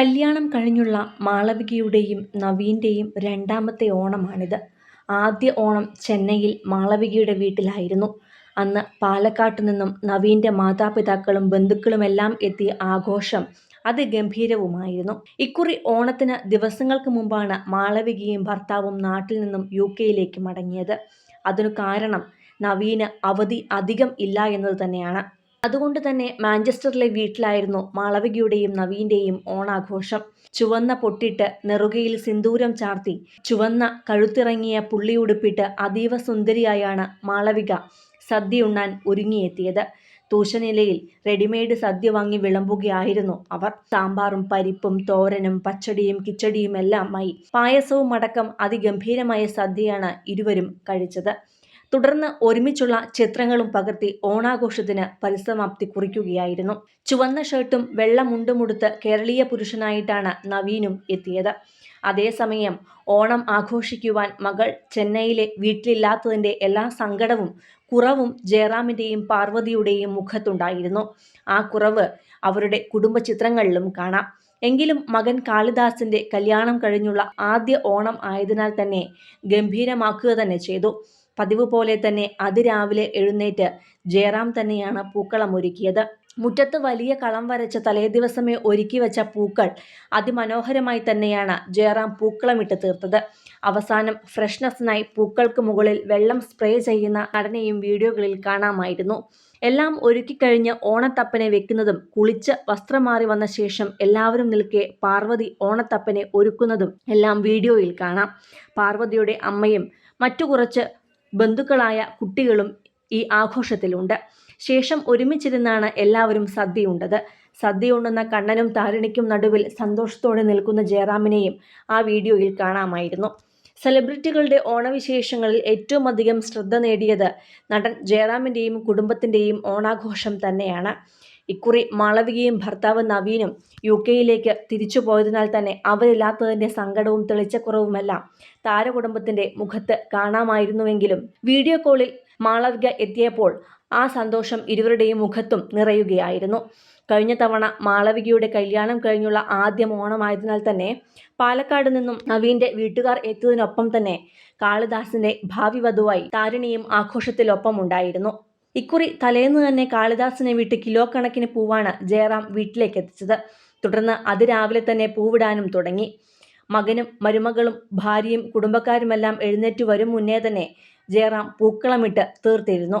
കല്യാണം കഴിഞ്ഞുള്ള മാളവികയുടെയും നവീന്റെയും രണ്ടാമത്തെ ഓണമാണിത്. ആദ്യ ഓണം ചെന്നൈയിൽ മാളവികയുടെ വീട്ടിലായിരുന്നു. അന്ന് പാലക്കാട്ടു നിന്നും നവീന്റെ മാതാപിതാക്കളും ബന്ധുക്കളുമെല്ലാം എത്തിയ ആഘോഷം അതിഗംഭീരവുമായിരുന്നു. ഇക്കുറി ഓണത്തിന് ദിവസങ്ങൾക്ക് മുമ്പാണ് മാളവികയും ഭർത്താവും നാട്ടിൽ നിന്നും യു കെയിലേക്ക് മടങ്ങിയത്. അതിനു കാരണം നവീന് അവധി അധികം ഇല്ല എന്നത് തന്നെയാണ്. അതുകൊണ്ട് തന്നെ മാഞ്ചസ്റ്ററിലെ വീട്ടിലായിരുന്നു മാളവികയുടെയും നവീന്റെയും ഓണാഘോഷം. ചുവന്ന പൊട്ടിട്ട് നെറുകയിൽ സിന്ദൂരം ചാർത്തി ചുവന്ന കഴുത്തിറങ്ങിയ പുള്ളിയുടുപ്പിട്ട് അതീവ സുന്ദരിയായാണ് മാളവിക സദ്യയുണ്ണാൻ ഒരുങ്ങിയെത്തിയത്. തൂശനിലയിൽ റെഡിമെയ്ഡ് സദ്യ വാങ്ങി വിളമ്പുകയായിരുന്നു അവർ. സാമ്പാറും പരിപ്പും തോരനും പച്ചടിയും കിച്ചടിയും എല്ലാമായി പായസവും അടക്കം അതിഗംഭീരമായ സദ്യയാണ് ഇരുവരും കഴിച്ചത്. തുടർന്ന് ഒരുമിച്ചുള്ള ചിത്രങ്ങളും പകർത്തി ഓണാഘോഷത്തിന് പരിസമാപ്തി കുറിക്കുകയായിരുന്നു. ചുവന്ന ഷർട്ടും വെള്ള മുണ്ടുമുടുത്ത് കേരളീയ പുരുഷനായിട്ടാണ് നവീനും എത്തിയത്. അതേസമയം ഓണം ആഘോഷിക്കുവാൻ മകൾ ചെന്നൈയിലെ വീട്ടിലില്ലാത്തതിന്റെ എല്ലാ സങ്കടവും കുറവും ജയറാമിന്റെയും പാർവതിയുടെയും മുഖത്തുണ്ടായിരുന്നു. ആ കുറവ് അവരുടെ കുടുംബ ചിത്രങ്ങളിലും കാണാം. എങ്കിലും മകൻ കാളിദാസിന്റെ കല്യാണം കഴിഞ്ഞുള്ള ആദ്യ ഓണം ആയതിനാൽ തന്നെ ഗംഭീരമാക്കുക തന്നെ ചെയ്തു. പതിവ് പോലെ തന്നെ അതിരാവിലെ എഴുന്നേറ്റ് ജയറാം തന്നെയാണ് പൂക്കളം ഒരുക്കിയത് മുറ്റത്ത് വലിയ കളം വരച്ച തലേദിവസമേ ഒരുക്കിവച്ച പൂക്കൾ അതിമനോഹരമായി തന്നെയാണ് ജയറാം പൂക്കളമിട്ട് തീർത്തത്. അവസാനം ഫ്രഷ്നെസ്സിനായി പൂക്കൾക്ക് മുകളിൽ വെള്ളം സ്പ്രേ ചെയ്യുന്ന നടനെയും വീഡിയോകളിൽ കാണാമായിരുന്നു. എല്ലാം ഒരുക്കിക്കഴിഞ്ഞ് ഓണത്തപ്പനെ വെക്കുന്നതും കുളിച്ച് വസ്ത്രം മാറി വന്ന ശേഷം എല്ലാവരും നിൽക്കെ പാർവതി ഓണത്തപ്പനെ ഒരുക്കുന്നതും എല്ലാം വീഡിയോയിൽ കാണാം. പാർവതിയുടെ അമ്മയും മറ്റു കുറച്ച് ബന്ധുക്കളായ കുട്ടികളും ഈ ആഘോഷത്തിലുണ്ട്. ശേഷം ഒരുമിച്ചിരുന്നാണ് എല്ലാവരും സദ്യയുണ്ടത്. സദ്യയുണ്ണുന്ന കണ്ണനും താരിണിക്കും നടുവിൽ സന്തോഷത്തോടെ നിൽക്കുന്ന ജയറാമിനെയും ആ വീഡിയോയിൽ കാണാമായിരുന്നു. സെലിബ്രിറ്റികളുടെ ഓണവിശേഷങ്ങളിൽ ഏറ്റവും അധികം ശ്രദ്ധ നേടിയത് നടൻ ജയറാമിന്റെയും കുടുംബത്തിന്റെയും ഓണാഘോഷം തന്നെയാണ്. ഇക്കുറി മാളവികയും ഭർത്താവ് നവീനും യു കെയിലേക്ക് തിരിച്ചു പോയതിനാൽ തന്നെ അവരില്ലാത്തതിന്റെ സങ്കടവും തെളിച്ചക്കുറവുമെല്ലാം താരകുടുംബത്തിന്റെ മുഖത്ത് കാണാമായിരുന്നുവെങ്കിലും വീഡിയോ കോളിൽ മാളവിക എത്തിയപ്പോൾ ആ സന്തോഷം ഇരുവരുടെയും മുഖത്തും നിറയുകയായിരുന്നു. കഴിഞ്ഞ തവണ മാളവികയുടെ കല്യാണം കഴിഞ്ഞുള്ള ആദ്യ ഓണമായതിനാൽ തന്നെ പാലക്കാട് നിന്നും നവീന്റെ വീട്ടുകാർ എത്തിയതിനൊപ്പം തന്നെ കാളിദാസിന്റെ ഭാവി വധുവായി താരിണിയും ആഘോഷത്തിലൊപ്പം ഉണ്ടായിരുന്നു ഇക്കുറി തലേന്ന് തന്നെ കാളിദാസിനെ വിട്ട് കിലോ കണക്കിന് പൂവാണ് ജയറാം വീട്ടിലേക്ക് എത്തിച്ചത് തുടർന്ന് അതിരാവിലെ തന്നെ പൂവിടാനും തുടങ്ങി. മകനും മരുമകളും ഭാര്യയും കുടുംബക്കാരുമെല്ലാം എഴുന്നേറ്റ് വരും മുന്നേ തന്നെ ജയറാം പൂക്കളമിട്ട് തീർത്തിരുന്നു.